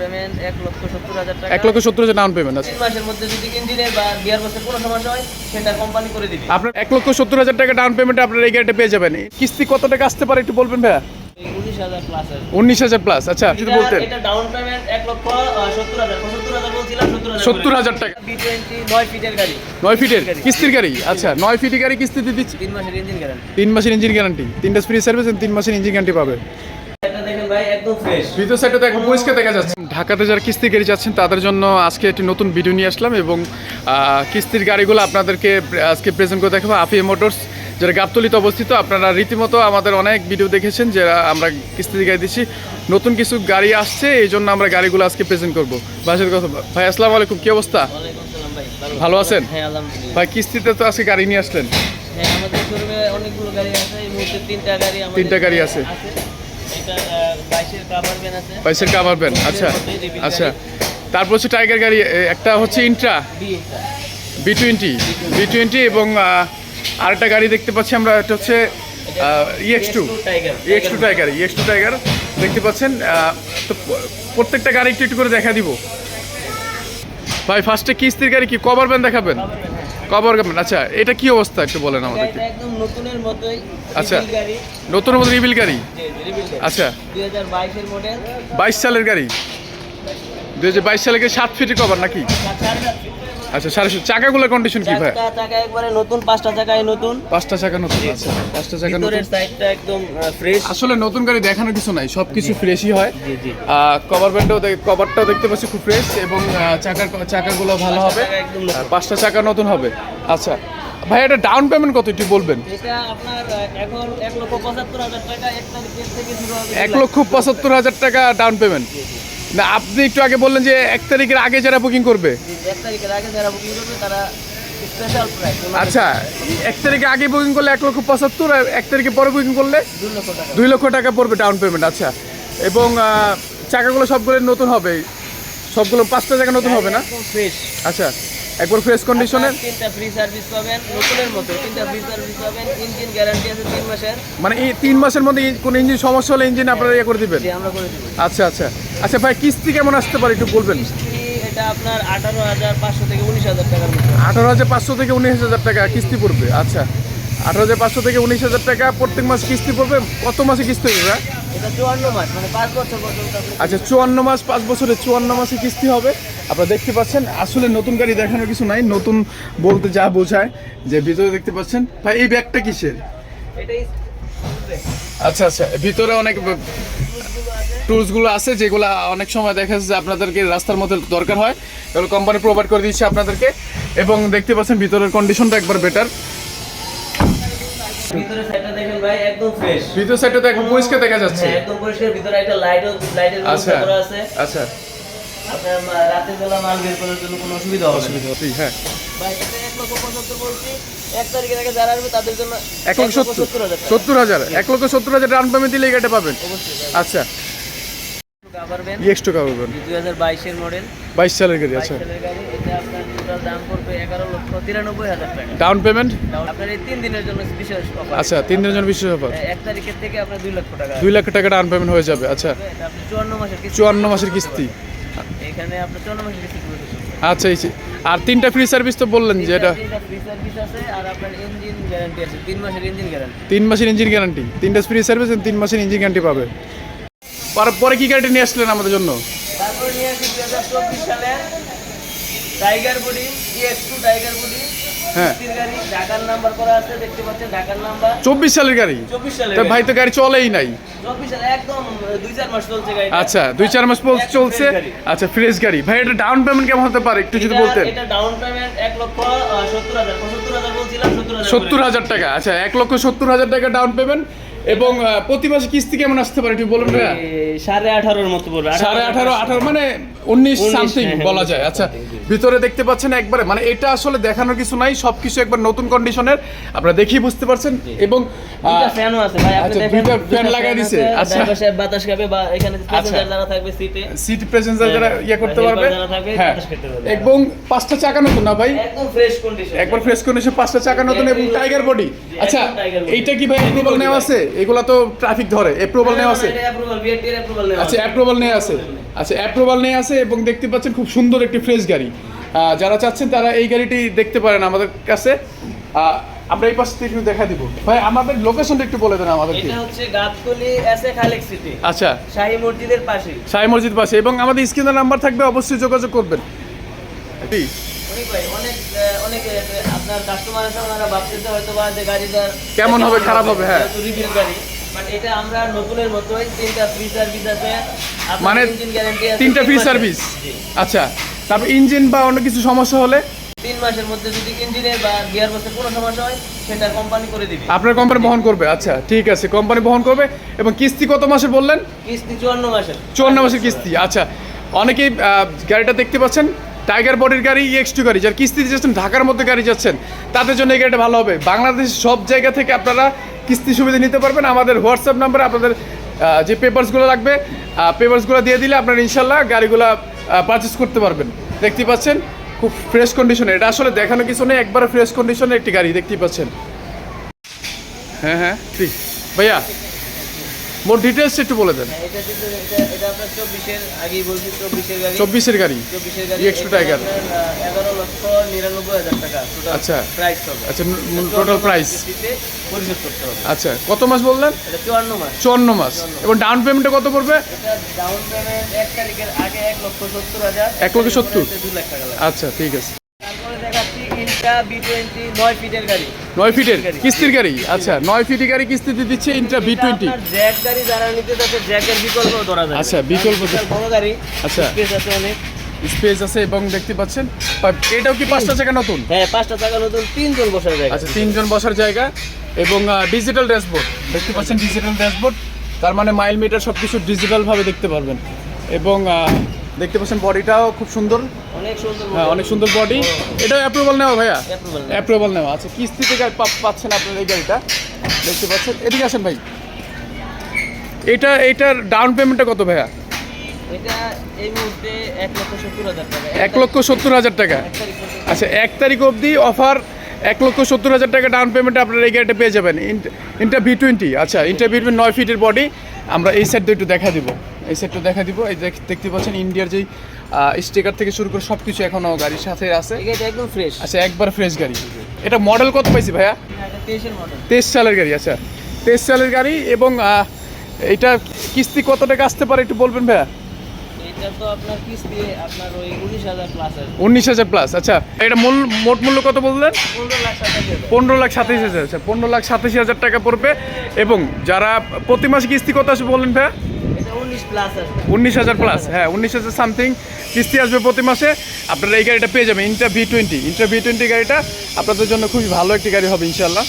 Payment এক লক্ষ সত্তর হাজার টাকা। এক লক্ষ সত্তর হাজার ডাউন পেমেন্ট আছে। তিন মাসের মধ্যে যদি ইঞ্জিনের বা গিয়ার বক্সের কোনো সমস্যা হয় সেটা কোম্পানি করে দিবে। আপনার এক লক্ষ সত্তর হাজার টাকা ডাউন পেমেন্টে আপনার এই গাড়িটা পেয়ে যাবেন। কিস্তি কত টাকা আসতে পারে একটু বলবেন ভাইয়া? উনিশ হাজার প্লাস আচ্ছা যদি বলতেন। সত্তর হাজার। টাকা। নয় ফিটের গাড়ি। নয় ফিটের কিস্তির গাড়ি। আচ্ছা নয় ফিটের গাড়ি কিস্তি দিয়ে দিচ্ছি। তিন মাসের ইঞ্জিন গ্যারান্টি তিন মাসের ইঞ্জিন গ্যারান্টি তিনটা ফ্রি সার্ভিস তিন মাসের ইঞ্জিন গ্যারান্টি পাবে। ভাই একদম ফ্রেশ ভিতর সাইডে তো এখন পরিষ্কার দেখা যাচ্ছে। ঢাকাতে যারা কিস্তি গাড়ি যাচ্ছেন তাদের জন্য আজকে একটি নতুন ভিডিও নিয়ে আসলাম এবং কিস্তির গাড়িগুলো আপনাদেরকে আজকে প্রেজেন্ট করে দেখাবো আফিয়া মোটরস যেটা গাবতলিতে অবস্থিত। আপনারা রীতিমতো আমাদের অনেক ভিডিও দেখেছেন যে আমরা কিস্তির গাড়ি দিচ্ছি। নতুন কিছু গাড়ি আসছে এই জন্য আমরা গাড়িগুলো আজকে প্রেজেন্ট করব। ভাইয়ের কথা ভাই আসসালামু আলাইকুম কি অবস্থা? ভালো আছেন? হ্যাঁ ভাই কিস্তিতে তো আজকে গাড়ি নিয়ে আসলেন। হ্যাঁ তিনটা গাড়ি আছে। বাইশের কাভার ভ্যান আচ্ছা আচ্ছা। তারপর হচ্ছে টাইগার গাড়ি একটা হচ্ছে Intra V twenty V twenty এবং আরেকটা গাড়ি দেখতে পাচ্ছি আমরা এটা হচ্ছে EX two EX two Tiger EX two Tiger দেখতে পাচ্ছেন তো প্রত্যেকটা গাড়ি একটু একটু করে দেখা দিব। ভাই ফার্স্টে কিস্তির গাড়ি কি কভার ব্যান দেখাবেন? কভার ব্যান আচ্ছা এটা কি অবস্থা একটু বলেন আমাদেরকে। একদম নতুনের মতোই আচ্ছা। নতুন মতো রিবিল গাড়ি? আচ্ছা। দুই হাজার বাইশের মডেল বাইশ সালের গাড়ি? দুই হাজার বাইশ সালের গাড়ি সাত ফিটের কভার নাকি। আচ্ছা সাড়ে সাত চাকাগুলোর কন্ডিশন কি ভাই? চাকা একবারে নতুন পাঁচটা চাকায় নতুন। পাঁচটা চাকা নতুন আচ্ছা পাঁচটা চাকা নতুন। সাইডটা একদম ফ্রেশ আসলে নতুন গাড়ি দেখানোর কিছু নাই সব কিছু ফ্রেশই হয়। জি জি। কভার ব্যান্ডও কভারটাও দেখতে পাচ্ছি খুব ফ্রেশ এবং চাকার চাকাগুলো ভালো হবে। পাঁচটা চাকা নতুন হবে। আচ্ছা ভাই এটা ডাউন পেমেন্ট কত একটু বলবেন? এক লক্ষ পঁচাত্তর হাজার টাকা ডাউন পেমেন্ট না আপনি একটু আগে বললেন যে এক তারিখের আগে যারা বুকিং করবে। এক তারিখের আগে যারা বুকিং করবে তারা স্পেশাল প্রাইস আচ্ছা এক তারিখে আগে বুকিং করলে এক লক্ষ পঁচাত্তর আর এক তারিখে পরে বুকিং করলে দুই লক্ষ টাকা পড়বে ডাউন পেমেন্ট আচ্ছা। এবং চাকাগুলো সবগুলো নতুন হবে। সবগুলো পাঁচটা জায়গা নতুন হবে না? আচ্ছা। একবার ফ্রেশ কন্ডিশনের তিনটা ফ্রি সার্ভিস পাবেন নতুনের মতো। তিনটা ফ্রি সার্ভিস পাবেন ইঞ্জিন গ্যারান্টি আছে তিন মাসের। মানে এই তিন মাসের মধ্যে কোনো ইঞ্জিন সমস্যা হলে ইঞ্জিন আপনারা ইয়ে করে দিবেন? আমরা করে দিব। আচ্ছা আচ্ছা। আচ্ছা ভাই কিস্তি কেমন আসতে পারে একটু বলবেন? এটা আপনার আঠারো হাজার পাঁচশো থেকে উনিশ হাজার টাকার আঠারো হাজার পাঁচশো থেকে উনিশ হাজার টাকা কিস্তি পড়বে আচ্ছা। আঠারো হাজার পাঁচশো থেকে উনিশ হাজার টাকা প্রত্যেক মাস কিস্তি পড়বে কত মাসে কিস্তি হবে মানে আচ্ছা চুয়ান্ন মাস পাঁচ বছরে চুয়ান্ন মাসে কিস্তি হবে। আপনারা দেখতে পাচ্ছেন আসলে নতুন গাড়ি দেখানোর কিছু নাই নতুন বলতে যা বোঝায় যে ভিতরে দেখতে পাচ্ছেন। ভাই এই ব্যাগটা কিসের? আচ্ছা আচ্ছা ভিতরে অনেক টুলসগুলো আছে যেগুলো অনেক সময় দেখা যাচ্ছে যে আপনাদেরকে রাস্তার মধ্যে দরকার হয়। এগুলো কোম্পানি প্রোভাইড করে দিচ্ছে আপনাদেরকে। এবং দেখতে পাচ্ছেন ভিতরের কন্ডিশনটা একবার বেটার দেখেন ভাই একদম ফ্রেশ ভিতর সাইডটা তো এখন পরিষ্কার দেখা যাচ্ছে। হ্যাঁ একদম পরিষ্কার ভিতরে একটা লাইটও লাইটের আচ্ছা ব্যবস্থা করা আছে। আচ্ছা। আপনার রাতের বেলা মাল বের করার জন্য কোনো অসুবিধা হবে না। ঠিক, হ্যাঁ। ভাই এটা এক লক্ষ পঁচাত্তর বলছি। এক তারিখের আগে যারা আসবে তাদের জন্য এক লক্ষ সত্তর সত্তর হাজার টাকা। সত্তর হাজার এক লক্ষ সত্তর হাজার ডাউন পেমেন্ট দিলে এই পাবেন। অবশ্যই আচ্ছা। টাকা হাজার বাইশের মডেল বাইশ সালের গাড়ি আচ্ছা। সালের গাড়ি। এটা দাম পড়বে এগারো লক্ষ তিরানব্বই হাজার টাকা। ডাউন পেমেন্ট আপনার এই তিন দিনের জন্য বিশেষ offer। আচ্ছা তিন দিনের জন্য বিশেষ অফার এক তারিখের থেকে আপনার দুই লক্ষ টাকা। দুই লাখ টাকা ডাউন পেমেন্ট হয়ে যাবে আচ্ছা। চুয়ান্ন মাসের কিস্তি। চুয়ান্ন মাসের কিস্তি। এখানে আপনার চুয়ান্ন মাসের কিস্তি আচ্ছা এই আর তিনটা ফ্রি সার্ভিস তো বললেন যে এটা ফ্রি সার্ভিস আছে আর আপনার ইঞ্জিন গ্যারান্টি আছে। তিন মাসের ইঞ্জিন গ্যারান্টি গ্যারান্টি তিনটা ফ্রি সার্ভিস তিন মাসের ইঞ্জিন গ্যারান্টি পাবে। পরে পরে কি গাড়িটা নিয়ে আসলেন আমাদের জন্য? তারপরে নিয়ে আসি দুই হাজার চব্বিশ সালে Tiger body EX two Tiger body হ্যাঁ। গাড়ি ঢাকার নাম্বার করা আছে দেখতে পাচ্ছেন ঢাকার নাম্বার চব্বিশ সালের গাড়ি? চব্বিশ সালে তা ভাই তো গাড়ি চলেই নাই। আচ্ছা দুই চার মাস চলছে। আচ্ছা ফ্রেশ গাড়ি। ভাই এটা ডাউন পেমেন্ট কেমন হতে পারে? একটু যদি বলতেন। এটা ডাউন পেমেন্ট এক লক্ষ আহ, সত্তর হাজার। টাকা। আচ্ছা এক লক্ষ সত্তর হাজার টাকা ডাউন পেমেন্ট এবং প্রতি মাসে কিস্তি কেমন আসতে পারে একটু বলুন সাড়ে আঠারোর মতো পড়বে। সাড়ে আঠারো। আঠারো মানে উনিশ সামথিং হ্যাঁ, হ্যাঁ, বলা যায়। আচ্ছা ভিতরে দেখতে পাচ্ছেন একবারে মানে এটা আসলে দেখানোর কিছু নাই সবকিছু একবার নতুন কন্ডিশনের আপনারা দেখেই বুঝতে পারছেন। এবং ফ্যানও আছে ভাই আপনি আচ্ছা, দুইটা লাগাই fan আচ্ছা। বাতাস খাবে বা এখানে প্যাসেঞ্জার যারা থাকবে সিটে সিট প্রেজেন্সার যারা ইয়ে করতে পারবে। হ্যাঁ। এবং পাঁচটা চাকা নতুন না ভাই? একদম ফ্রেশ কন্ডিশন একবার ফ্রেশ কন্ডিশন পাঁচটা চাকা নতুন এবং টাইগার বডি আচ্ছা এইটা কি ভাই অ্যাপ্রুভাল নেওয়া আছে? এগুলো তো ট্রাফিক ধরে অ্যাপ্রুভাল নেওয়া আছে। অ্যাপ্রুভাল নেওয়া আচ্ছা অ্যাপ্রুভাল নিয়ে আছে। আচ্ছা অ্যাপ্রুভাল নিয়ে আছে। এবং দেখতে পাচ্ছেন খুব সুন্দর একটি ফ্রেশ গাড়ি। যারা চাচ্ছেন তারা এই গাড়িটি দেখতে পারেন আমাদের কাছে। আমরা এই পাশ থেকে একটু দেখা দিব। ভাই আমাদের লোকেশনটা একটু বলে দেন আমাদেরকে। এটা হচ্ছে Gabtoli S A Khalek city. আচ্ছা। শাহী মসজিদের পাশে সাই মসজিদ পাশে। এবং আমাদের স্ক্রিনের নাম্বার থাকবে অবশ্যই যোগাযোগ করবেন। জি। আছে কেমন হবে, খারাপ হবে, হ্যাঁ। রিভিউ গাড়ি। বাট এটা আমরা নতুনের মতোই তিনটা ফ্রি সার্ভিস মানে ইঞ্জিন তিনটা ফ্রি সার্ভিস আচ্ছা তারপর ইঞ্জিন বা অন্য কিছু সমস্যা হলে? তিন মাসের মধ্যে যদি ইঞ্জিনের বা গিয়ার কোনো সমস্যা হয় সেটা কোম্পানি করে দিবে। আপনার কোম্পানি বহন করবে আচ্ছা ঠিক আছে কোম্পানি বহন করবে। এবং কিস্তি কত মাসে বললেন? কিস্তি চুয়ান্ন মাসের। চুয়ান্ন মাসের কিস্তি আচ্ছা। অনেকেই গাড়িটা দেখতে পাচ্ছেন টাইগার বডির গাড়ি এক্স টু গাড়ি যার কিস্তি যাচ্ছেন ঢাকার মধ্যে গাড়ি যাচ্ছেন তাদের জন্য এই গাড়িটা ভালো হবে। বাংলাদেশ সব জায়গা থেকে আপনারা কিস্তি সুবিধা নিতে পারবেন। আমাদের হোয়াটসঅ্যাপ নাম্বারে আপনাদের যে পেপারসগুলো লাগবে পেপার্সগুলো দিয়ে দিলে আপনারা ইনশাল্লাহ গাড়িগুলো পারচেস করতে পারবেন। দেখতে পাচ্ছেন? খুব ফ্রেশ কন্ডিশনে এটা আসলে দেখানো কিছু নেই, একবার ফ্রেশ কন্ডিশনে একটি গাড়ি, দেখতেই পাচ্ছেন। হ্যাঁ হ্যাঁ ঠিক। ভাইয়া মোর ডিটেলস একটু বলে দেন। হ্যাঁ, চব্বিশের গাড়ি। চব্বিশের গাড়ি চব্বিশের গাড়ি EX2 Tiger। এগারো লক্ষ নিরানব্বই হাজার টাকা আচ্ছা। আচ্ছা টোটাল প্রাইস আচ্ছা কত মাস বললেন? চুয়ান্ন মাস। এবং ডাউন পেমেন্টটা কত পড়বে? এক লক্ষ সত্তর। আচ্ছা ঠিক আছে। ইন্টা বি টোয়েন্টি নয় ফিটের গাড়ি। নয় ফিটের কিস্তির গাড়ি। আচ্ছা নয় ফিটের গাড়ি কিস্তিতে দিচ্ছে ইন্ট্রা ভি টোয়েন্টি জ্যাক গাড়ি যারা নিতে যাচ্ছে জ্যাকের বিকল্প ধরা যায় আচ্ছা, বিকল্প বড় গাড়ি আচ্ছা। স্পেস আছে অনেক। স্পেস আছে এবং দেখতে পাচ্ছেন এটাও কি পাঁচটা চাকা নতুন? হ্যাঁ পাঁচটা চাকা নতুন তিনজন বসার জায়গা। আচ্ছা তিনজন বসার জায়গা এবং ডিজিটাল ড্যাশবোর্ড দেখতে পাচ্ছেন ডিজিটাল ড্যাশবোর্ড তার মানে মাইল মিটার সব কিছু ডিজিটালভাবে দেখতে পারবেন। এবং দেখতে পাচ্ছেন বডিটাও খুব সুন্দর। অনেক সুন্দর হ্যাঁ অনেক সুন্দর বডি। এটাও অ্যাপ্রুভাল নেওয়া ভাইয়া। অ্যাপ্রুভাল নেওয়া। আচ্ছা কিস্তিতে পাচ্ছেন আপনার এই গাড়িটা? দেখতে পাচ্ছেন। এদিকে আসেন ভাই। এটা এটার ডাউন পেমেন্টটা কত ভাইয়া? এটা এই মুহূর্তে এক লক্ষ সত্তর হাজার টাকা। আচ্ছা এক তারিখ অবধি অফার এক লক্ষ সত্তর হাজার টাকা ডাউন পেমেন্টে আপনারা এই গাড়িটা পেয়ে যাবেন। ইন্টা ভি টোয়েন্টি আচ্ছা ইন্টা ভি টোয়েন্টি নয় ফিটের বডি আমরা এই সাইডটা একটু দেখা দিব। এই সাইডটা দেখা দিব। এই দেখ- দেখতে পাচ্ছেন ইন্ডিয়ার যেই স্টিকার থেকে শুরু করে সব কিছু এখনও গাড়ির সাথে আছে। একদম ফ্রেশ আচ্ছা একবার ফ্রেশ গাড়ি। এটা মডেল কত পাইছি ভাইয়া? তেইশ সালের গাড়ি আচ্ছা। তেইশ সালের গাড়ি এবং এটা কিস্তি কত টাকা আসতে পারে একটু বলবেন ভাইয়া? এটা তো আপনার কিস্তি আপনার ওই উনিশ হাজার প্লাস আচ্ছা। এটা মূল মোট মূল্য কত বললেন? পনেরো লাখ সাতাশ হাজার আচ্ছা। পনেরো লাখ সাতাশি হাজার টাকা পড়বে এবং যারা প্রতি মাসে কিস্তি কত আসবে বললেন ভাইয়া? উনিশ হাজার প্লাস হ্যাঁ উনিশ হাজার সামথিং কিস্তি আসবে প্রতি মাসে। আপনারা এই গাড়িটা পেয়ে যাবেন Intra V twenty Intra V twenty গাড়িটা আপনাদের জন্য খুবই ভালো একটি গাড়ি হবে ইনশাল্লাহ